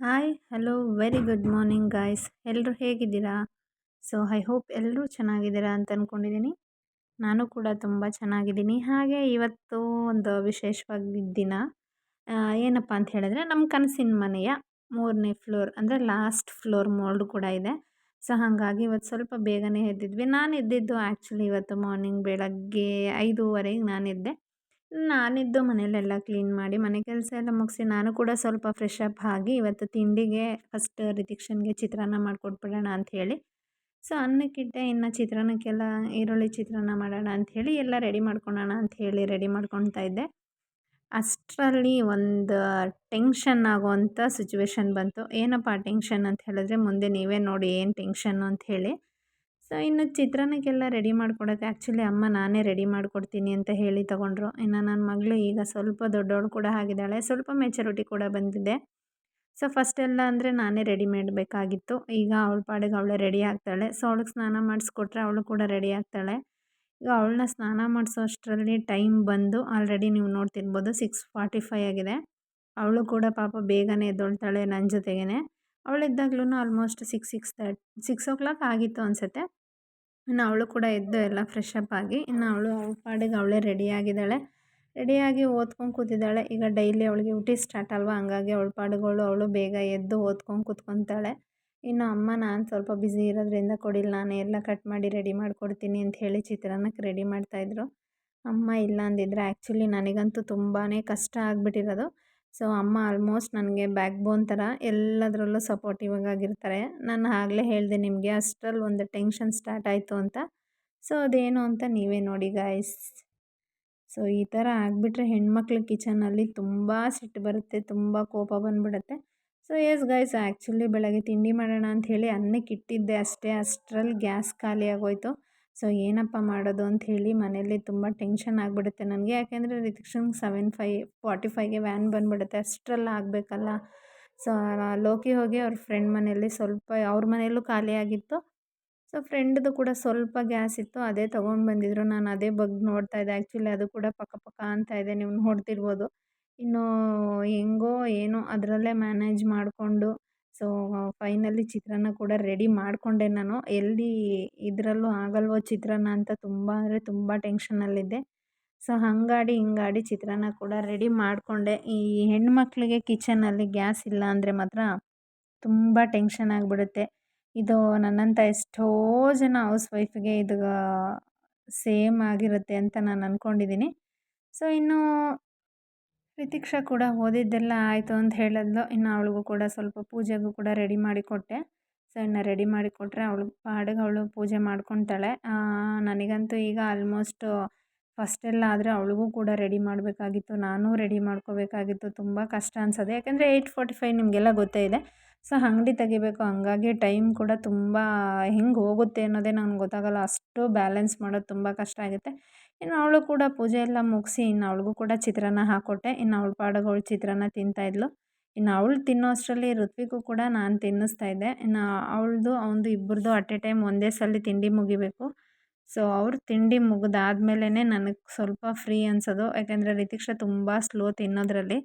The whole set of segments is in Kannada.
Hi hello very good morning guys ಎಲ್ಲರೂ ಹೇಗಿದ್ದೀರಾ? ಸೊ ಐ ಹೋಪ್ ಎಲ್ಲರೂ ಚೆನ್ನಾಗಿದ್ದೀರಾ ಅಂತ ಅಂದ್ಕೊಂಡಿದ್ದೀನಿ ನಾನು ಕೂಡ ತುಂಬ ಚೆನ್ನಾಗಿದ್ದೀನಿ. ಹಾಗೆ ಇವತ್ತು ಒಂದು ವಿಶೇಷವಾಗಿ ದಿನ ಏನಪ್ಪ ಅಂತ ಹೇಳಿದ್ರೆ ನಮ್ಮ ಕನಸಿನ ಮನೆಯ ಮೂರನೇ ಫ್ಲೋರ್ ಅಂದರೆ ಲಾಸ್ಟ್ ಫ್ಲೋರ್ ಮೋಲ್ಡ್ ಕೂಡ ಇದೆ. ಸೊ ಹಾಗಾಗಿ ಇವತ್ತು ಸ್ವಲ್ಪ ಬೇಗನೆ ಎದ್ದಿದ್ವಿ. ನಾನು ಎದ್ದಿದ್ದು ಆ್ಯಕ್ಚುಲಿ ಇವತ್ತು ಮಾರ್ನಿಂಗ್ ಬೆಳಗ್ಗೆ ಐದೂವರೆಗೆ ನಾನಿದ್ದೆ ನಾನಿದ್ದು ಮನೆಯಲ್ಲೆಲ್ಲ ಕ್ಲೀನ್ ಮಾಡಿ, ಮನೆ ಕೆಲಸ ಎಲ್ಲ ಮುಗಿಸಿ ನಾನು ಕೂಡ ಸ್ವಲ್ಪ ಫ್ರೆಶ್ ಅಪ್ ಆಗಿ ಇವತ್ತು ತಿಂಡಿಗೆ ಫಸ್ಟ್ ರಿತಿಕ್ಷನ್ಗೆ ಚಿತ್ರಾನ್ನ ಮಾಡಿಕೊಟ್ಬಿಡೋಣ ಅಂಥೇಳಿ ಸೊ ಅನ್ನಕ್ಕಿಟ್ಟೆ ಇನ್ನು ಚಿತ್ರಾನ್ನಕ್ಕೆಲ್ಲ ಈರುಳ್ಳಿ ಚಿತ್ರಾನ್ನ ಮಾಡೋಣ ಅಂಥೇಳಿ ಎಲ್ಲ ರೆಡಿ ಮಾಡ್ಕೊಳ್ಳೋಣ ಅಂಥೇಳಿ ರೆಡಿ ಮಾಡ್ಕೊಳ್ತಾ ಇದ್ದೆ. ಅಷ್ಟರಲ್ಲಿ ಒಂದು ಟೆನ್ಷನ್ ಆಗುವಂಥ ಸಿಚುವೇಶನ್ ಬಂತು. ಏನಪ್ಪ ಟೆನ್ಷನ್ ಅಂತ ಹೇಳಿದ್ರೆ ಮುಂದೆ ನೀವೇ ನೋಡಿ ಏನು ಟೆನ್ಷನ್ನು ಅಂತ ಹೇಳಿ. ಸೊ, ಇನ್ನು ಚಿತ್ರಾನ್ನಕ್ಕೆಲ್ಲ ರೆಡಿ ಮಾಡ್ಕೊಡೋಕ್ಕೆ ಆ್ಯಕ್ಚುಲಿ ಅಮ್ಮ ನಾನೇ ರೆಡಿ ಮಾಡಿಕೊಡ್ತೀನಿ ಅಂತ ಹೇಳಿ ತೊಗೊಂಡ್ರು. ಇನ್ನು ನನ್ನ ಮಗಳು ಈಗ ಸ್ವಲ್ಪ ದೊಡ್ಡವಳು ಕೂಡ ಆಗಿದ್ದಾಳೆ. ಸ್ವಲ್ಪ ಮೆಚುರಿಟಿ ಕೂಡ ಬಂದಿದೆ. ಸೊ ಫಸ್ಟ್ ಎಲ್ಲ ಅಂದರೆ ನಾನೇ ರೆಡಿ ಮಾಡಬೇಕಾಗಿತ್ತು. ಈಗ ಅವಳ ಪಾಡಿಗೆ ಅವಳೇ ರೆಡಿ ಆಗ್ತಾಳೆ. ಸೊ, ಅವಳಿಗೆ ಸ್ನಾನ ಮಾಡಿಸ್ಕೊಟ್ರೆ ಅವಳು ಕೂಡ ರೆಡಿ ಆಗ್ತಾಳೆ. ಈಗ ಅವಳನ್ನ ಸ್ನಾನ ಮಾಡಿಸೋ ಅಷ್ಟರಲ್ಲಿ ಟೈಮ್ ಬಂದು ಆಲ್ರೆಡಿ ನೀವು ನೋಡ್ತಿರ್ಬೋದು ಸಿಕ್ಸ್ ಫಾರ್ಟಿ ಫೈ ಆಗಿದೆ. ಅವಳು ಕೂಡ ಪಾಪ ಬೇಗನೆ ಎದ್ದೊಳ್ತಾಳೆ ನನ್ನ ಜೊತೆಗೇ ಅವಳಿದ್ದಾಗ್ಲೂ almost six six thirty six o'clock ಆಗಿತ್ತು ಅನಿಸುತ್ತೆ. ಇನ್ನು ಅವಳು ಕೂಡ ಎದ್ದು ಎಲ್ಲ ಫ್ರೆಶ್ ಅಪ್ ಆಗಿ, ಇನ್ನು ಅವಳು ಅವಳ ಪಾಡಿಗೆ ಅವಳೇ ರೆಡಿಯಾಗಿದ್ದಾಳೆ ರೆಡಿಯಾಗಿ ಓದ್ಕೊಂಡು ಕೂತಿದ್ದಾಳೆ. ಈಗ ಡೈಲಿ ಅವಳಿಗೆ ಊಟಿ ಸ್ಟಾರ್ಟ್ ಅಲ್ವಾ? ಹಂಗಾಗಿ ಅವಳ ಪಾಡುಗಳು ಅವಳು ಬೇಗ ಎದ್ದು ಓದ್ಕೊಂಡು ಕೂತ್ಕೊತಾಳೆ. ಇನ್ನು ಅಮ್ಮ, ನಾನು ಸ್ವಲ್ಪ ಬ್ಯುಸಿ ಇರೋದ್ರಿಂದ ಕೊಡಿಲ್ಲ. ನಾನು ಎಲ್ಲ ಕಟ್ ಮಾಡಿ ರೆಡಿ ಮಾಡಿಕೊಡ್ತೀನಿ ಅಂತ ಹೇಳಿ ಚಿತ್ರಾನ್ನಕ್ಕೆ ರೆಡಿ ಮಾಡ್ತಾಯಿದ್ರು ಅಮ್ಮ ಇಲ್ಲ ಅಂದಿದ್ರೆ ಆ್ಯಕ್ಚುಲಿ ನನಗಂತೂ ತುಂಬಾ ಕಷ್ಟ ಆಗಿಬಿಟ್ಟಿರೋದು. ಸೊ, ಅಮ್ಮ ಆಲ್ಮೋಸ್ಟ್ ನನಗೆ ಬ್ಯಾಕ್ ಬೋನ್ ಥರ ಎಲ್ಲದರಲ್ಲೂ ಸಪೋರ್ಟಿವ್ ಆಗಿರ್ತಾರೆ. ನಾನು ಆಗಲೇ ಹೇಳಿದೆ ನಿಮಗೆ ಅಷ್ಟರಲ್ಲಿ ಒಂದು ಟೆನ್ಷನ್ ಸ್ಟಾರ್ಟ್ ಆಯಿತು ಅಂತ. ಸೊ, ಅದೇನು ಅಂತ ನೀವೇ ನೋಡಿ ಗಾಯ್ಸ್ ಸೊ, ಈ ಥರ ಆಗಿಬಿಟ್ರೆ ಹೆಣ್ಮಕ್ಳು ಕಿಚನಲ್ಲಿ ತುಂಬ ಸಿಟ್ಟು ಬರುತ್ತೆ, ತುಂಬ ಕೋಪ ಬಂದುಬಿಡುತ್ತೆ. ಸೊ ಎಸ್ ಗೈಸ್ ಆ್ಯಕ್ಚುಲಿ ಬೆಳಗ್ಗೆ ತಿಂಡಿ ಮಾಡೋಣ ಅಂತ ಹೇಳಿ ಅನ್ನಕ್ಕೆ ಇಟ್ಟಿದ್ದೆ ಅಷ್ಟೇ. ಅಷ್ಟರಲ್ಲಿ ಗ್ಯಾಸ್ ಖಾಲಿ ಆಗೋಯ್ತು. ಸೊ, ಏನಪ್ಪ ಮಾಡೋದು ಅಂತ ಹೇಳಿ ಮನೇಲಿ ತುಂಬ ಟೆನ್ಷನ್ ಆಗಿಬಿಡುತ್ತೆ ನನಗೆ. ಯಾಕೆಂದರೆ ರಿತಿಕ್ಷನ್ಗೆ ಸೆವೆನ್ ಫೈ, ಫಾರ್ಟಿ ಫೈಗೆ ವ್ಯಾನ್ ಬಂದುಬಿಡುತ್ತೆ. ಅಷ್ಟರಲ್ಲಿ ಆಗಬೇಕಲ್ಲ. ಸೊ ಲೋಕಿ ಹೋಗಿ ಅವ್ರ ಫ್ರೆಂಡ್ ಮನೆಯಲ್ಲಿ ಸ್ವಲ್ಪ, ಅವ್ರ ಮನೆಯಲ್ಲೂ ಖಾಲಿಯಾಗಿತ್ತು ಸೊ, ಫ್ರೆಂಡ್ದು ಕೂಡ ಸ್ವಲ್ಪ ಗ್ಯಾಸ್ ಇತ್ತು. ಅದೇ ತೊಗೊಂಡು ಬಂದಿದ್ರು. ನಾನು ಅದೇ ಬಗ್ಗೆ ನೋಡ್ತಾ ಇದ್ದೆ. ಆ್ಯಕ್ಚುಲಿ ಅದು ಕೂಡ ಪಕ್ಕ ಪಕ್ಕ ಅಂತ ಇದೆ. ನೀವು ನೋಡ್ತಿರ್ಬೋದು. ಇನ್ನು ಹೆಂಗೋ ಏನೋ ಅದರಲ್ಲೇ ಮ್ಯಾನೇಜ್ ಮಾಡಿಕೊಂಡು ಸೊ, ಫೈನಲಿ ಚಿತ್ರಾನ್ನ ಕೂಡ ರೆಡಿ ಮಾಡಿಕೊಂಡೆ ನಾನು. ಎಲ್ಲಿ ಇದರಲ್ಲೂ ಆಗಲ್ವೋ ಚಿತ್ರಾನ್ನ ಅಂತ ತುಂಬ, ಅಂದರೆ ತುಂಬ ಟೆನ್ಷನಲ್ಲಿದ್ದೆ ಸೊ, ಹಂಗಾಡಿ ಹಿಂಗಾಡಿ ಚಿತ್ರಾನ್ನ ಕೂಡ ರೆಡಿ ಮಾಡಿಕೊಂಡೆ. ಈ ಹೆಣ್ಮಕ್ಳಿಗೆ ಕಿಚನಲ್ಲಿ ಗ್ಯಾಸ್ ಇಲ್ಲ ಅಂದರೆ ಮಾತ್ರ ತುಂಬ ಟೆನ್ಷನ್ ಆಗಿಬಿಡುತ್ತೆ. ಇದು ನನ್ನಂಥ ಎಷ್ಟೋ ಜನ ಹೌಸ್ ವೈಫ್ಗೆ ಇದು ಸೇಮ್ ಆಗಿರುತ್ತೆ ಅಂತ ನಾನು ಅಂದ್ಕೊಂಡಿದ್ದೀನಿ ಸೊ, ಇನ್ನು ರಿತಿಕ್ಷಾ ಕೂಡ ಓದಿದ್ದೆಲ್ಲ ಆಯಿತು ಅಂತ ಹೇಳಿದ್ಲು. ಇನ್ನು ಅವಳಿಗೂ ಕೂಡ ಸ್ವಲ್ಪ ಪೂಜೆಗೂ ಕೂಡ ರೆಡಿ ಮಾಡಿ ಕೊಟ್ಟೆ. ಸೊ ಇನ್ನು ರೆಡಿ ಮಾಡಿ ಕೊಟ್ಟರೆ ಅವಳು ಪಾಡಿಗೆ ಅವಳು ಪೂಜೆ ಮಾಡ್ಕೊತಾಳೆ. ನನಗಂತೂ ಈಗ ಆಲ್ಮೋಸ್ಟ್ ಫಸ್ಟೆಲ್ಲ ಆದರೆ ಅವಳಿಗೂ ಕೂಡ ರೆಡಿ ಮಾಡಬೇಕಾಗಿತ್ತು. ನಾನು ರೆಡಿ ಮಾಡ್ಕೋಬೇಕಾಗಿತ್ತು. ತುಂಬ ಕಷ್ಟ ಅನ್ಸೋದು. ಯಾಕೆಂದರೆ ಏಯ್ಟ್ ಫೋರ್ಟಿ ಫೈವ್ ನಿಮಗೆಲ್ಲ ಗೊತ್ತೇ ಇದೆ. ಸೊ, ಅಂಗಡಿ ತೆಗಿಬೇಕು ಹಂಗಾಗಿ ಟೈಮ್ ಕೂಡ ತುಂಬ ಹೆಂಗೆ ಹೋಗುತ್ತೆ ಅನ್ನೋದೇ ನನಗೆ ಗೊತ್ತಾಗಲ್ಲ. ಅಷ್ಟು ಬ್ಯಾಲೆನ್ಸ್ ಮಾಡೋದು ತುಂಬ ಕಷ್ಟ ಆಗುತ್ತೆ. ಇನ್ನು ಅವಳು ಕೂಡ ಪೂಜೆ ಎಲ್ಲ ಮುಗಿಸಿ ಇನ್ನು ಅವಳಿಗೂ ಕೂಡ ಚಿತ್ರಾನ್ನ ಹಾಕ್ಕೊಟ್ಟೆ ಇನ್ನು ಅವಳ ಪಾಡಿಗೆ ಅವಳು ಚಿತ್ರಾನ್ನ ತಿಂತಾಯಿದ್ಲು ಇನ್ನು ಅವಳು ತಿನ್ನೋ ಅಷ್ಟರಲ್ಲಿ ಋತ್ವಿಗೂ ಕೂಡ ನಾನು ತಿನ್ನಿಸ್ತಾ ಇದ್ದೆ. ಇನ್ನು ಅವಳದು, ಅವನದು ಇಬ್ಬರದು ಅಟ್ ಎ ಟೈಮ್ ಒಂದೇ ಸಲ ತಿಂಡಿ ಮುಗಿಬೇಕು. ಸೊ, ಅವ್ರು ತಿಂಡಿ ಮುಗಿದಾದ್ಮೇಲೆ ನನಗೆ ಸ್ವಲ್ಪ ಫ್ರೀ ಅನ್ಸೋದು. ಯಾಕೆಂದರೆ ರಿತಿಕ್ಷಾ ತುಂಬ ಸ್ಲೋ ತಿನ್ನೋದ್ರಲ್ಲಿ.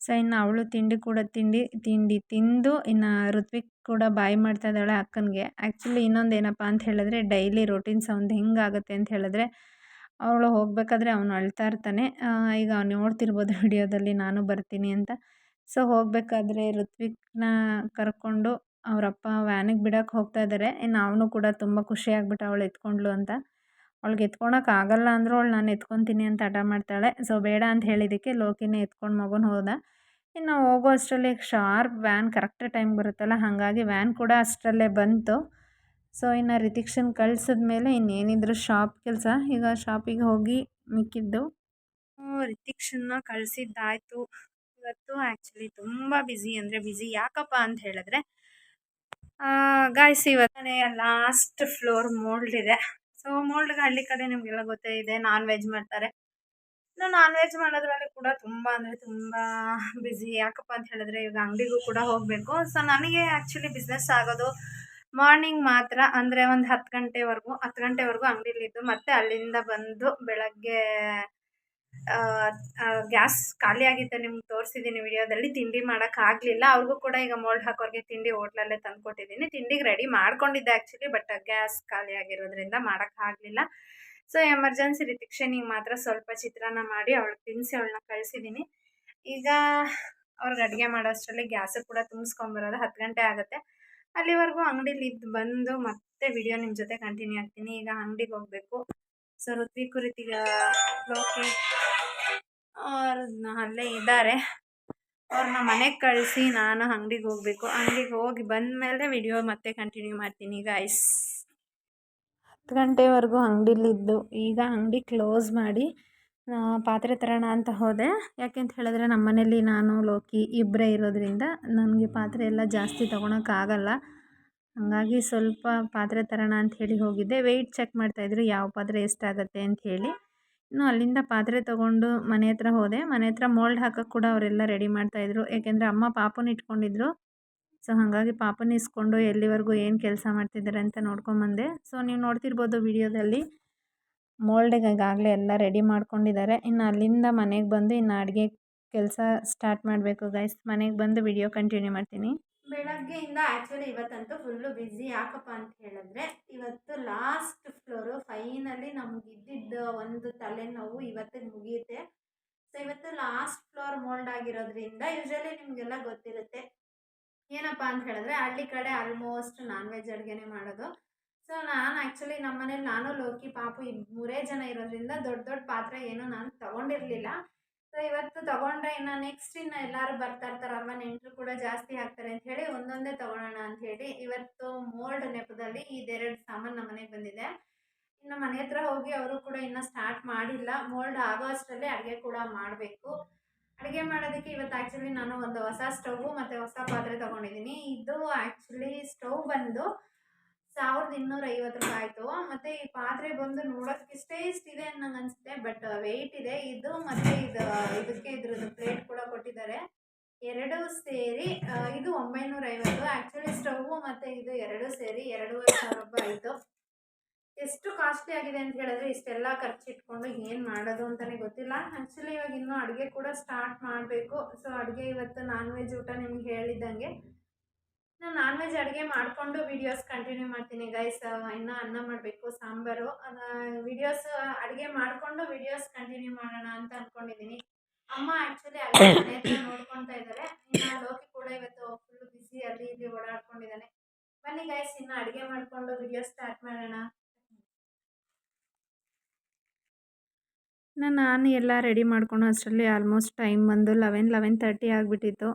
ಸೊ, ಇನ್ನು ಅವಳು ತಿಂಡಿ ಕೂಡ ತಿಂಡಿ ತಿಂಡಿ ತಿಂದು ಇನ್ನು ಋತ್ವಿಕ್ ಕೂಡ ಬಾಯಿ ಮಾಡ್ತಾ ಇದ್ದಾಳೆ ಅಕ್ಕನಿಗೆ. ಆ್ಯಕ್ಚುಲಿ ಇನ್ನೊಂದು ಏನಪ್ಪ ಅಂತ ಹೇಳಿದ್ರೆ ಡೈಲಿ ರೊಟೀನ್ಸ್ ಅವ್ನದು ಹೆಂಗಾಗುತ್ತೆ ಅಂತ ಹೇಳಿದ್ರೆ ಅವಳು ಹೋಗಬೇಕಾದ್ರೆ ಅವನು ಅಳ್ತಾ ಇರ್ತಾನೆ. ಈಗ ಅವ್ನು ನೋಡ್ತಿರ್ಬೋದು ವಿಡಿಯೋದಲ್ಲಿ ನಾನು ಬರ್ತೀನಿ ಅಂತ. ಸೊ ಹೋಗಬೇಕಾದ್ರೆ ಋತ್ವಿಕ್ನ ಕರ್ಕೊಂಡು ಅವರಪ್ಪ ವ್ಯಾನಿಗೆ ಬಿಡೋಕ್ಕೆ ಹೋಗ್ತಾ ಇದ್ದಾರೆ ಇನ್ನು ಅವನು ಕೂಡ ತುಂಬ ಖುಷಿಯಾಗ್ಬಿಟ್ಟು ಅವಳು ಎತ್ಕೊಂಡ್ಳು ಅಂತ. ಅವಳಿಗೆ ಎತ್ಕೊಳಕ್ಕೆ ಆಗಲ್ಲ ಅಂದರೂ ಅವಳು ನಾನು ಎತ್ಕೊತೀನಿ ಅಂತ ಹಠ ಮಾಡ್ತಾಳೆ. ಸೊ ಬೇಡ ಅಂತ ಹೇಳಿದ್ದಕ್ಕೆ ಲೋಕಿನೇ ಎತ್ಕೊಂಡು ಮಗುನ ಹೋದ. ಇನ್ನು ಹೋಗೋ ಅಷ್ಟರಲ್ಲಿ ಶಾರ್ಪ್ ವ್ಯಾನ್ ಕರೆಕ್ಟ್ ಟೈಮ್ ಬರುತ್ತಲ್ಲ, ಹಾಗಾಗಿ ವ್ಯಾನ್ ಕೂಡ ಅಷ್ಟರಲ್ಲೇ ಬಂತು. ಸೊ, ಇನ್ನು ರಿತಿಕ್ಷನ್ ಕಳ್ಸಿದ್ಮೇಲೆ ಇನ್ನೇನಿದ್ರು ಶಾಪ್ ಕೆಲಸ. ಈಗ ಶಾಪಿಗೆ ಹೋಗಿ ಮಿಕ್ಕಿದ್ದು. ರಿತಿಕ್ಷನ್ನ ಕಳಿಸಿದ್ದಾಯ್ತು. ಇವತ್ತು ಆ್ಯಕ್ಚುಲಿ ತುಂಬ ಬ್ಯುಸಿ ಅಂದರೆ ಬ್ಯುಸಿ ಯಾಕಪ್ಪ ಅಂತ ಹೇಳಿದ್ರೆ ಗಾಯ್ಸ್ ಇವತ್ತನೇ ಲಾಸ್ಟ್ ಫ್ಲೋರ್ ಮೋಲ್ಡ್ ಇದೆ. ಸೊ ಮೋಲ್ಡ್ಗೆ ಹಳ್ಳಿ ಕಡೆ ನಿಮಗೆಲ್ಲ ಗೊತ್ತೇ ಇದೆ ನಾನ್ ವೆಜ್ ಮಾಡ್ತಾರೆ. ನಾನು ನಾನ್ ವೆಜ್ ಮಾಡೋದ್ರಲ್ಲಿ ಕೂಡ ತುಂಬ ಅಂದರೆ ತುಂಬ ಬ್ಯುಸಿ. ಯಾಕಪ್ಪ ಅಂತ ಹೇಳಿದ್ರೆ ಈಗ ಅಂಗಡಿಗೂ ಕೂಡ ಹೋಗಬೇಕು. ಸೊ, ನನಗೆ ಆ್ಯಕ್ಚುಲಿ ಬಿಸ್ನೆಸ್ ಆಗೋದು ಮಾರ್ನಿಂಗ್ ಮಾತ್ರ, ಅಂದರೆ ಒಂದು ಹತ್ತು ಗಂಟೆವರೆಗೂ ಹತ್ತು ಗಂಟೆವರೆಗೂ ಅಂಗಡಿಲಿದ್ದು ಮತ್ತೆ ಅಲ್ಲಿಂದ ಬಂದು ಬೆಳಗ್ಗೆ ಗ್ಯಾಸ್ ಖಾಲಿಯಾಗಿತ್ತು ನಿಮ್ಗೆ ತೋರಿಸಿದ್ದೀನಿ ವಿಡಿಯೋದಲ್ಲಿ, ತಿಂಡಿ ಮಾಡೋಕ್ಕಾಗಲಿಲ್ಲ ಅವ್ರಿಗೂ ಕೂಡ ಈಗ ಮೋಲ್ಡ್ ಹಾಕೋರಿಗೆ ತಿಂಡಿ ಹೋಟ್ಲಲ್ಲೇ ತಂದುಕೊಟ್ಟಿದ್ದೀನಿ ತಿಂಡಿಗೆ ರೆಡಿ ಮಾಡ್ಕೊಂಡಿದ್ದೆ ಆ್ಯಕ್ಚುಲಿ ಬಟ್ ಗ್ಯಾಸ್ ಖಾಲಿಯಾಗಿರೋದ್ರಿಂದ ಮಾಡೋಕ್ಕಾಗಲಿಲ್ಲ ಸೊ ಎಮರ್ಜೆನ್ಸಿ ರಿತಿಕ್ಷನಿಗೆ ಮಾತ್ರ ಸ್ವಲ್ಪ ಚಿತ್ರಾನ್ನ ಮಾಡಿ ಅವಳಿಗೆ ತಿನ್ನಿಸಿ ಅವಳನ್ನ ಕಳಿಸಿದ್ದೀನಿ ಈಗ ಅವ್ರಿಗೆ ಅಡುಗೆ ಮಾಡೋ ಗ್ಯಾಸು ಕೂಡ ತುಂಬಿಸ್ಕೊಂಬರೋದು ಹತ್ತು ಗಂಟೆ ಆಗುತ್ತೆ. ಅಲ್ಲಿವರೆಗೂ ಅಂಗಡಿಲಿ ಇದ್ದು ಬಂದು ಮತ್ತೆ ವಿಡಿಯೋ ನಿಮ್ಮ ಜೊತೆ ಕಂಟಿನ್ಯೂ ಆಗ್ತೀನಿ. ಈಗ ಅಂಗಡಿಗೆ ಹೋಗಬೇಕು. ಸೊ ಋತ್ವಿಕ್ ರೀತಿಗ ಲೋಕಿ ಅಲ್ಲೇ ಇದ್ದಾರೆ. ಅವ್ರನ್ನ ಮನೆಗೆ ಕಳಿಸಿ ನಾನು ಅಂಗಡಿಗೆ ಹೋಗಬೇಕು. ಅಂಗಡಿಗೆ ಹೋಗಿ ಬಂದ ಮೇಲೆ ವಿಡಿಯೋ ಮತ್ತೆ ಕಂಟಿನ್ಯೂ ಮಾಡ್ತೀನಿ ಈಗ ಐಸ್ ಹತ್ತು ಗಂಟೆವರೆಗೂ ಅಂಗಡಿಲಿದ್ದು. ಈಗ ಅಂಗಡಿ ಕ್ಲೋಸ್ ಮಾಡಿ ಪಾತ್ರೆ ತರೋಣ ಅಂತ ಹೋದೆ. ಯಾಕೆಂತ ಹೇಳಿದ್ರೆ ನಮ್ಮ ಮನೇಲಿ ನಾನು, ಲೋಕಿ ಇಬ್ಬರೇ ಇರೋದ್ರಿಂದ ನನಗೆ ಪಾತ್ರೆ ಎಲ್ಲ ಜಾಸ್ತಿ ತೊಗೊಳಕ್ಕಾಗಲ್ಲ. ಹಾಗಾಗಿ ಸ್ವಲ್ಪ ಪಾತ್ರೆ ತರೋಣ ಅಂತ ಹೇಳಿ ಹೋಗಿದ್ದೆ. ವೆಯ್ಟ್ ಚೆಕ್ ಮಾಡ್ತಾಯಿದ್ರು ಯಾವ ಪಾತ್ರೆ ಎಷ್ಟಾಗತ್ತೆ ಅಂತ ಹೇಳಿ. ಇನ್ನು ಅಲ್ಲಿಂದ ಪಾತ್ರೆ ತೊಗೊಂಡು ಮನೆ ಹತ್ರ ಹೋದೆ. ಮನೆ ಹತ್ರ ಮೋಲ್ಡ್ ಹಾಕೋಕ್ಕೆ ಕೂಡ ಅವರೆಲ್ಲ ರೆಡಿ ಮಾಡ್ತಾಯಿದ್ರು ಯಾಕೆಂದರೆ ಅಮ್ಮ ಪಾಪನ ಇಟ್ಕೊಂಡಿದ್ರು. ಸೊ ಹಾಗಾಗಿ ಪಾಪನ ಇಸ್ಕೊಂಡು ಎಲ್ಲಿವರೆಗೂ ಏನು ಕೆಲಸ ಮಾಡ್ತಿದ್ದಾರೆ ಅಂತ ನೋಡ್ಕೊಂಬಂದೆ. ಸೊ ನೀವು ನೋಡ್ತಿರ್ಬೋದು ವಿಡಿಯೋದಲ್ಲಿ. ಮೋಲ್ಡಿಗೆ ಈಗಾಗಲೇ ಎಲ್ಲ ರೆಡಿ ಮಾಡ್ಕೊಂಡಿದ್ದಾರೆ. ಇನ್ನು ಅಲ್ಲಿಂದ ಮನೆಗೆ ಬಂದು ಇನ್ನು ಅಡುಗೆ ಕೆಲಸ ಸ್ಟಾರ್ಟ್ ಮಾಡಬೇಕು ಗೈಸ್ ಮನೆಗೆ ಬಂದು ವಿಡಿಯೋ ಕಂಟಿನ್ಯೂ ಮಾಡ್ತೀನಿ. ಬೆಳಗ್ಗೆಯಿಂದ ಆ್ಯಕ್ಚುಲಿ ಇವತ್ತಂತೂ ಫುಲ್ಲು ಬ್ಯುಸಿ ಯಾಕಪ್ಪ ಅಂತ ಹೇಳಿದ್ರೆ, ಇವತ್ತು ಲಾಸ್ಟ್ ಫ್ಲೋರು ಫೈನಲಿ ನಮ್ಗೆ ಇದ್ದಿದ್ದ ಒಂದು ತಲೆನೋವು ಇವತ್ತಿಗೆ ಮುಗಿಯುತ್ತೆ ಸೊ ಇವತ್ತು ಲಾಸ್ಟ್ ಫ್ಲೋರ್ ಮೋಲ್ಡ್ ಆಗಿರೋದ್ರಿಂದ ಯೂಶಲಿ ನಿಮಗೆಲ್ಲ ಗೊತ್ತಿರುತ್ತೆ. ಏನಪ್ಪ ಅಂತ ಹೇಳಿದ್ರೆ ಹಳ್ಳಿ ಕಡೆ ಆಲ್ಮೋಸ್ಟ್ ನಾನ್ ವೆಜ್ ಅಡುಗೆನೇ ಮಾಡೋದು. ಸೊ ನಾನು ಆ್ಯಕ್ಚುಲಿ ನಮ್ಮ ಮನೇಲಿ ನಾನು, ಲೋಕಿ, ಪಾಪು ಮೂರೇ ಜನ ಇರೋದ್ರಿಂದ ದೊಡ್ಡ ದೊಡ್ಡ ಪಾತ್ರೆ ಏನು ನಾನು ತೊಗೊಂಡಿರಲಿಲ್ಲ. ಸೊ ಇವತ್ತು ತೊಗೊಂಡ್ರೆ ಇನ್ನು ನೆಕ್ಸ್ಟ್ ಇನ್ನು ಎಲ್ಲರೂ ಬರ್ತಾ ಇರ್ತಾರಲ್ವ ನೆಂಟರು ಕೂಡ ಜಾಸ್ತಿ ಆಗ್ತಾರೆ ಅಂತ ಹೇಳಿ ಒಂದೊಂದೇ ತೊಗೊಳೋಣ ಅಂತ ಹೇಳಿ ಇವತ್ತು ಮೋಲ್ಡ್ ನೆಪದಲ್ಲಿ ಇದೆರಡು ಸಾಮಾನು ನಮ್ಮ ಮನೆಗೆ ಬಂದಿದೆ. ಇನ್ನು ಮನೆ ಹತ್ರ ಹೋಗಿ ಅವರು ಕೂಡ ಇನ್ನೂ ಸ್ಟಾರ್ಟ್ ಮಾಡಿಲ್ಲ. ಮೋಲ್ಡ್ ಆಗೋ ಅಷ್ಟರಲ್ಲೇ ಅಡುಗೆ ಕೂಡ ಮಾಡಬೇಕು. ಅಡುಗೆ ಮಾಡೋದಕ್ಕೆ ಇವತ್ತು ಆ್ಯಕ್ಚುಲಿ ನಾನು ಒಂದು ಹೊಸ ಸ್ಟವ್ ಮತ್ತು ಹೊಸ ಪಾತ್ರೆ ತೊಗೊಂಡಿದ್ದೀನಿ. ಇದು ಆ್ಯಕ್ಚುಲಿ ಸ್ಟವ್ ಬಂದು ಸಾವಿರದ ಇನ್ನೂರ ಐವತ್ತು ರೂಪಾಯಿ ಆಯಿತು. ಮತ್ತು ಈ ಪಾತ್ರೆ ಬಂದು ನೋಡೋಕೆ ಇಷ್ಟೇ ಇಷ್ಟಿದೆ ಅನ್ನಂಗ ಅನ್ಸುತ್ತೆ. ಬಟ್ ವೆಯ್ಟ್ ಇದೆ, ಇದು ಮತ್ತೆ ಇದು, ಇದಕ್ಕೆ ಇದ್ರದ್ದು ಪ್ಲೇಟ್ ಕೂಡ ಕೊಟ್ಟಿದ್ದಾರೆ. ಎರಡು ಸೇರಿ ಇದು ಒಂಬೈನೂರ ಐವತ್ತು ಆ್ಯಕ್ಚುಲಿ ಸ್ಟವ್ ಮತ್ತು ಇದು ಎರಡು ಸೇರಿ ಎರಡೂವರೆ ಸಾವಿರ ರೂಪಾಯಿ ಆಯಿತು. ಎಷ್ಟು ಕಾಸ್ಟ್ಲಿ ಆಗಿದೆ ಅಂತ ಹೇಳಿದ್ರೆ ಇಷ್ಟೆಲ್ಲ ಖರ್ಚು ಇಟ್ಕೊಂಡು ಏನು ಮಾಡೋದು ಅಂತಲೇ ಗೊತ್ತಿಲ್ಲ. ಆ್ಯಕ್ಚುಲಿ ಇವಾಗ ಇನ್ನೂ ಅಡುಗೆ ಕೂಡ ಸ್ಟಾರ್ಟ್ ಮಾಡಬೇಕು. ಸೊ ಅಡುಗೆ ಇವತ್ತು ನಾನ್ ವೆಜ್ ಊಟ ನಿಮ್ಗೆ ಹೇಳಿದ್ದಂಗೆ. ನಾನು ನಾನ್ ವೆಜ್ ಅಡುಗೆ ಮಾಡಿಕೊಂಡು ವೀಡಿಯೋಸ್ ಕಂಟಿನ್ಯೂ ಮಾಡ್ತೀನಿ ಗೈಸ್ ಇನ್ನೂ ಅನ್ನ ಮಾಡಬೇಕು, ಸಾಂಬಾರು. ವೀಡಿಯೋಸ್ ಅಡುಗೆ ಮಾಡಿಕೊಂಡು ವೀಡಿಯೋಸ್ ಕಂಟಿನ್ಯೂ ಮಾಡೋಣ ಅಂತ ಅಂದ್ಕೊಂಡಿದ್ದೀನಿ ಅಮ್ಮ ಆ್ಯಕ್ಚುಲಿ ಹತ್ರ ನೋಡ್ಕೊತಾ ಇದ್ದಾರೆ ಇನ್ನು ಲೋಕಿ ಕೂಡ ಇವತ್ತು ಫುಲ್ ಬಿಸಿ ಅಲ್ಲಿ ಇಲ್ಲಿ ಓಡಾಡ್ಕೊಂಡಿದ್ದಾನೆ ಬನ್ನಿ ಗೈಸ್ ಇನ್ನು ಅಡುಗೆ ಮಾಡಿಕೊಂಡು ವೀಡಿಯೋ ಸ್ಟಾರ್ಟ್ ಮಾಡೋಣ. ನಾನು ಎಲ್ಲ ರೆಡಿ ಮಾಡಿಕೊಂಡು ಅಷ್ಟರಲ್ಲಿ ಆಲ್ಮೋಸ್ಟ್ ಟೈಮ್ ಬಂದು ಲೆವೆನ್ ಲೆವೆನ್ ತರ್ಟಿ ಆಗಿಬಿಟ್ಟಿತ್ತು.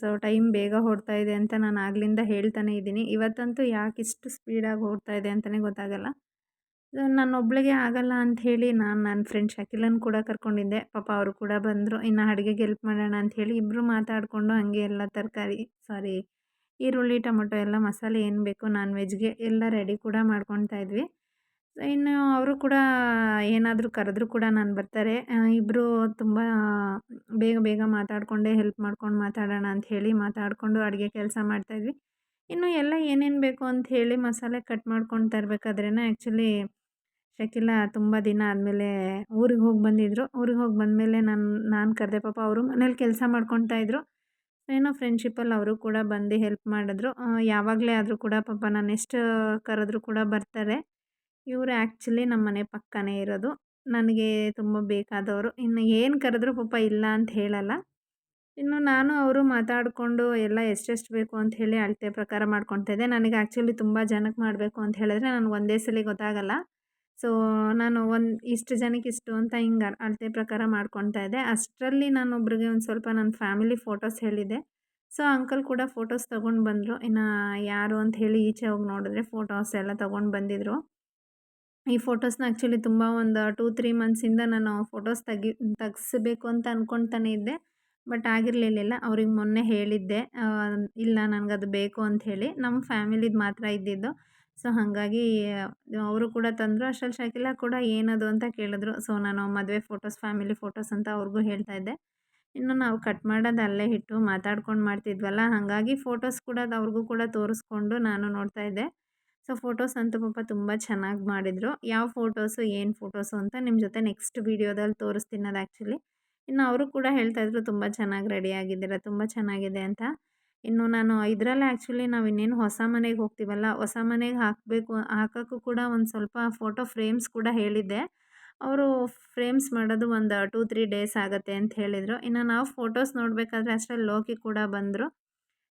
ಸೊ ಟೈಮ್ ಬೇಗ ಹೊಡ್ತಾ ಇದೆ ಅಂತ ನಾನು ಆಗಲಿಂದ ಹೇಳ್ತಾನೆ ಇದ್ದೀನಿ. ಇವತ್ತಂತೂ ಯಾಕೆ ಇಷ್ಟು ಸ್ಪೀಡಾಗಿ ಓಡ್ತಾ ಇದೆ ಅಂತಲೇ ಗೊತ್ತಾಗಲ್ಲ. ನನ್ನೊಬ್ಳಿಗೆ ಆಗಲ್ಲ ಹೇಳಿ ನಾನು ನನ್ನ ಫ್ರೆಂಡ್ ಶಕಿಲನ್ ಕೂಡ ಕರ್ಕೊಂಡಿದ್ದೆ. ಪಾಪ ಅವರು ಕೂಡ ಬಂದರು. ಇನ್ನು ಅಡುಗೆಗೆ ಹೆಲ್ಪ್ ಮಾಡೋಣ ಅಂಥೇಳಿ ಇಬ್ಬರು ಮಾತಾಡಿಕೊಂಡು ಹಾಗೆ ಎಲ್ಲ ತರಕಾರಿ ಸಾರಿ ಈರುಳ್ಳಿ, ಟೊಮೊಟೊ, ಎಲ್ಲ ಮಸಾಲೆ ಏನು ಬೇಕು ನಾನ್ ವೆಜ್ಗೆ ಎಲ್ಲ ರೆಡಿ ಕೂಡ ಮಾಡ್ಕೊತಾ ಇದ್ವಿ. ಇನ್ನು ಅವರು ಕೂಡ ಏನಾದರೂ ಕರೆದ್ರೂ ಕೂಡ ನಾನು ಬರ್ತಾರೆ. ಇಬ್ಬರು ತುಂಬ ಬೇಗ ಬೇಗ ಮಾತಾಡಿಕೊಂಡೇ ಹೆಲ್ಪ್ ಮಾಡ್ಕೊಂಡು ಮಾತಾಡೋಣ ಅಂತ ಹೇಳಿ ಮಾತಾಡಿಕೊಂಡು ಅಡುಗೆ ಕೆಲಸ ಮಾಡ್ತಾಯಿದ್ವಿ ಇನ್ನು ಎಲ್ಲ ಏನೇನು ಬೇಕು ಅಂತ ಹೇಳಿ ಮಸಾಲೆ ಕಟ್ ಮಾಡ್ಕೊಂಡು ತರಬೇಕಾದ್ರೇ ಆ್ಯಕ್ಚುಲಿ ಶಕಿಲ ತುಂಬ ದಿನ ಆದಮೇಲೆ ಊರಿಗೆ ಹೋಗಿ ಬಂದಿದ್ದರು ಊರಿಗೆ ಹೋಗಿ ಬಂದಮೇಲೆ ನಾನು ನಾನು ಕರೆದೆ ಪಾಪ ಅವರು ಮನೇಲಿ ಕೆಲಸ ಮಾಡ್ಕೊತಾ ಇದ್ದರು ಏನೋ ಫ್ರೆಂಡ್ಶಿಪ್ಪಲ್ಲಿ ಅವರು ಕೂಡ ಬಂದು ಹೆಲ್ಪ್ ಮಾಡಿದ್ರು. ಯಾವಾಗಲೇ ಆದರೂ ಕೂಡ ಪಾಪ ನಾನು ಎಷ್ಟು ಕರೆದ್ರೂ ಕೂಡ ಬರ್ತಾರೆ. ಇವರು ಆ್ಯಕ್ಚುಲಿ ನಮ್ಮ ಮನೆ ಪಕ್ಕನೇ ಇರೋದು. ನನಗೆ ತುಂಬ ಬೇಕಾದವರು. ಇನ್ನು ಏನು ಕರೆದ್ರೂ ಪಾಪ ಇಲ್ಲ ಅಂತ ಹೇಳಲ್ಲ. ಇನ್ನು ನಾನು ಅವರು ಮಾತಾಡಿಕೊಂಡು ಎಲ್ಲ ಎಷ್ಟೆಷ್ಟು ಬೇಕು ಅಂತ ಹೇಳಿ ಅಳತೆ ಪ್ರಕಾರ ಮಾಡ್ಕೊತಾ ಇದ್ದೆ. ನನಗೆ ಆ್ಯಕ್ಚುಲಿ ತುಂಬ ಜನಕ್ಕೆ ಮಾಡಬೇಕು ಅಂತ ಹೇಳಿದ್ರೆ ನನಗೆ ಒಂದೇ ಸಲ ಗೊತ್ತಾಗಲ್ಲ. ಸೊ, ನಾನು ಒಂದು ಇಷ್ಟು ಜನಕ್ಕೆ ಇಷ್ಟು ಅಂತ ಹಿಂಗೆ ಅಳತೆ ಪ್ರಕಾರ ಮಾಡ್ಕೊತಾ ಇದ್ದೆ. ಅಷ್ಟರಲ್ಲಿ ನಾನು ಒಬ್ರಿಗೆ ಒಂದು ಸ್ವಲ್ಪ ನನ್ನ ಫ್ಯಾಮಿಲಿ ಫೋಟೋಸ್ ಹೇಳಿದ್ದೆ. ಸೊ, ಅಂಕಲ್ ಕೂಡ ಫೋಟೋಸ್ ತೊಗೊಂಡು ಬಂದರು. ಇನ್ನು ಯಾರು ಅಂತ ಹೇಳಿ ಈಚೆ ಹೋಗಿ ನೋಡಿದ್ರೆ ಫೋಟೋಸ್ ಎಲ್ಲ ತೊಗೊಂಡು ಬಂದಿದ್ದರು ಈ ಫೋಟೋಸ್ನ ಆ್ಯಕ್ಚುಲಿ ತುಂಬ ಒಂದು ಟೂ, ತ್ರೀ ಮಂತ್ಸಿಂದ ನಾನು ಫೋಟೋಸ್ ತೆಗಿ, ತೆಗ್ಸ್ಬೇಕು ಅಂತ ಅಂದ್ಕೊಳ್ತಾನೆ ಇದ್ದೆ. ಬಟ್ ಆಗಿರಲಿಲ್ಲ ಅವ್ರಿಗೆ ಮೊನ್ನೆ ಹೇಳಿದ್ದೆ. ಇಲ್ಲ, ನನಗದು ಬೇಕು ಅಂಥೇಳಿ ನಮ್ಮ ಫ್ಯಾಮಿಲಿದು ಮಾತ್ರ ಇದ್ದಿದ್ದು. ಸೊ, ಹಾಗಾಗಿ, ಅವರು ಕೂಡ ತಂದರು. ಅಷ್ಟಲ್ ಶಕಿಲ ಕೂಡ ಏನದು ಅಂತ ಕೇಳಿದ್ರು. ಸೊ, ನಾನು ಮದುವೆ ಫೋಟೋಸ್, ಫ್ಯಾಮಿಲಿ ಫೋಟೋಸ್ ಅಂತ ಅವ್ರಿಗೂ ಹೇಳ್ತಾ ಇದ್ದೆ. ಇನ್ನು ನಾವು ಕಟ್ ಮಾಡೋದು ಅಲ್ಲೇ ಇಟ್ಟು ಮಾತಾಡ್ಕೊಂಡು ಮಾಡ್ತಿದ್ವಲ್ಲ. ಹಾಗಾಗಿ ಫೋಟೋಸ್ ಕೂಡ ಅವ್ರಿಗೂ ಕೂಡ ತೋರಿಸ್ಕೊಂಡು ನಾನು ನೋಡ್ತಾ ಇದ್ದೆ. ಸೊ ಫೋಟೋಸ್ ಅಂತೂ ಪಾಪ ತುಂಬ ಚೆನ್ನಾಗಿ ಮಾಡಿದರು. ಯಾವ ಫೋಟೋಸು, ಏನು ಫೋಟೋಸು ಅಂತ ನಿಮ್ಮ ಜೊತೆ ನೆಕ್ಸ್ಟ್ ವೀಡಿಯೋದಲ್ಲಿ ತೋರಿಸ್ತೀನಿ ಅದು ಆ್ಯಕ್ಚುಲಿ ಇನ್ನು ಅವರು ಕೂಡ ಹೇಳ್ತಾಯಿದ್ರು ತುಂಬ ಚೆನ್ನಾಗಿ ರೆಡಿ ಆಗಿದ್ದೀರ, ತುಂಬ ಚೆನ್ನಾಗಿದೆ ಅಂತ. ಇನ್ನು ನಾನು ಇದರಲ್ಲೇ ಆ್ಯಕ್ಚುಲಿ ನಾವು ಇನ್ನೇನು ಹೊಸ ಮನೆಗೆ ಹೋಗ್ತೀವಲ್ಲ, ಹೊಸ ಮನೆಗೆ ಹಾಕಬೇಕು, ಹಾಕೋಕ್ಕೂ ಕೂಡ ಒಂದು ಸ್ವಲ್ಪ ಫೋಟೋ ಫ್ರೇಮ್ಸ್ ಕೂಡ ಹೇಳಿದ್ದೆ. ಅವರು ಫ್ರೇಮ್ಸ್ ಮಾಡೋದು ಒಂದು ಟೂ ತ್ರೀ ಡೇಸ್ ಆಗುತ್ತೆ ಅಂತ ಹೇಳಿದರು. ಇನ್ನು ನಾವು ಫೋಟೋಸ್ ನೋಡಬೇಕಾದ್ರೆ ಅಷ್ಟರಲ್ಲಿ ಲೋಕಿ ಕೂಡ ಬಂದರು.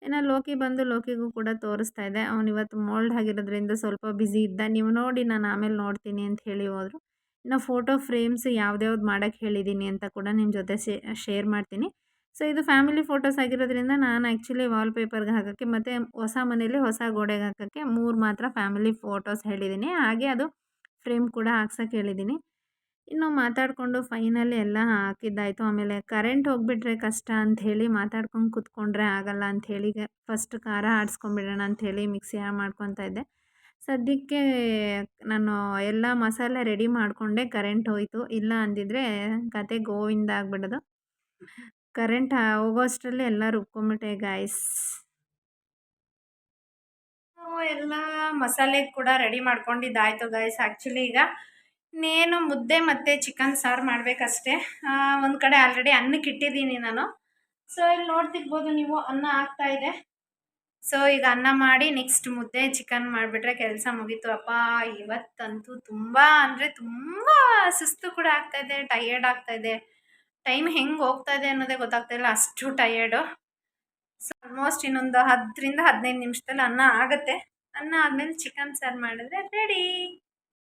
ಇನ್ನು ಲೋಕಿ ಬಂದು ಲೋಕಿಗೂ ಕೂಡ ತೋರಿಸ್ತಾ ಇದೆ. ಅವ್ನು ಇವತ್ತು ಮೋಲ್ಡ್ ಆಗಿರೋದ್ರಿಂದ ಸ್ವಲ್ಪ ಬ್ಯುಸಿ ಇದ್ದ. ನೀವು ನೋಡಿ, ನಾನು ಆಮೇಲೆ ನೋಡ್ತೀನಿ ಅಂತ ಹೇಳಿ ಹೋದರು. ಇನ್ನು ಫೋಟೋ ಫ್ರೇಮ್ಸ್ ಯಾವ್ದ್ಯಾವ್ದು ಮಾಡೋಕ್ಕೆ ಹೇಳಿದ್ದೀನಿ ಅಂತ ಕೂಡ ನಿಮ್ಮ ಜೊತೆ ಶೇರ್ ಮಾಡ್ತೀನಿ. ಸೊ ಇದು ಫ್ಯಾಮಿಲಿ ಫೋಟೋಸ್ ಆಗಿರೋದ್ರಿಂದ ನಾನು ಆ್ಯಕ್ಚುಲಿ ವಾಲ್ಪೇಪರ್ಗೆ ಹಾಕೋಕ್ಕೆ ಮತ್ತು ಹೊಸ ಮನೇಲಿ ಹೊಸ ಗೋಡೆಗೆ ಹಾಕೋಕ್ಕೆ ಮೂರು ಮಾತ್ರ ಫ್ಯಾಮಿಲಿ ಫೋಟೋಸ್ ಹೇಳಿದ್ದೀನಿ ಹಾಗೆ ಅದು ಫ್ರೇಮ್ ಕೂಡ ಹಾಕ್ಸೋಕ್ಕೆ ಹೇಳಿದ್ದೀನಿ ಇನ್ನು ಮಾತಾಡಿಕೊಂಡು ಫೈನಲಿ ಎಲ್ಲ ಹಾಕಿದ್ದಾಯಿತು. ಆಮೇಲೆ ಕರೆಂಟ್ ಹೋಗಿಬಿಟ್ರೆ ಕಷ್ಟ ಅಂಥೇಳಿ ಮಾತಾಡ್ಕೊಂಡು ಕೂತ್ಕೊಂಡ್ರೆ ಆಗಲ್ಲ ಅಂಥೇಳಿ ಫಸ್ಟ್ ಖಾರ ಆಡಿಸ್ಕೊಂಬಿಡೋಣ ಅಂಥೇಳಿ ಮಿಕ್ಸಿ ಮಾಡ್ಕೊತಾ ಇದ್ದೆ. ಸದ್ಯಕ್ಕೆ ನಾನು ಎಲ್ಲ ಮಸಾಲೆ ರೆಡಿ ಮಾಡಿಕೊಂಡೆ, ಕರೆಂಟ್ ಹೋಯಿತು. ಇಲ್ಲ ಅಂದಿದ್ರೆ ಕತೆ ಗೋವಿಂದ ಆಗ್ಬಿಡೋದು. ಕರೆಂಟ್ ಹೋಗೋಷ್ಟರಲ್ಲಿ ಎಲ್ಲ ರುಬ್ಕೊಂಬಿಟ್ಟೆ ಗಾಯ್ಸ್ ಎಲ್ಲ ಮಸಾಲೆ ಕೂಡ ರೆಡಿ ಮಾಡ್ಕೊಂಡಿದ್ದಾಯಿತು ಗಾಯ್ಸ್ ಆ್ಯಕ್ಚುಲಿ ಈಗ ಇನ್ನೇನು ಮುದ್ದೆ ಮತ್ತು ಚಿಕನ್ ಸಾರು ಮಾಡಬೇಕಷ್ಟೇ. ಒಂದು ಕಡೆ ಆಲ್ರೆಡಿ ಅನ್ನಕ್ಕೆ ಇಟ್ಟಿದ್ದೀನಿ ನಾನು. ಸೊ ಇಲ್ಲಿ ನೋಡ್ತಿರ್ಬೋದು ನೀವು ಅನ್ನ ಆಗ್ತಾ ಇದೆ. ಸೊ ಈಗ ಅನ್ನ ಮಾಡಿ ನೆಕ್ಸ್ಟ್ ಮುದ್ದೆ ಚಿಕನ್ ಮಾಡಿಬಿಟ್ರೆ ಕೆಲಸ ಮುಗೀತು. ಅಪ್ಪ, ಇವತ್ತಂತೂ ತುಂಬ ಅಂದರೆ ತುಂಬ ಸುಸ್ತು ಕೂಡ ಆಗ್ತಾಯಿದೆ ಟಯರ್ಡ್ ಆಗ್ತಾಯಿದೆ ಟೈಮ್ ಹೆಂಗೆ ಹೋಗ್ತಾ ಇದೆ ಅನ್ನೋದೇ ಗೊತ್ತಾಗ್ತಾಯಿಲ್ಲ ಅಷ್ಟು ಟಯರ್ಡು ಸೊ ಆಲ್ಮೋಸ್ಟ್ ಇನ್ನೊಂದು ಹತ್ತರಿಂದ ಹದಿನೈದು ನಿಮಿಷದಲ್ಲಿ ಅನ್ನ ಆಗುತ್ತೆ. ಅನ್ನ ಆದಮೇಲೆ ಚಿಕನ್ ಸಾರು ಮಾಡಿದ್ರೆ ರೆಡಿ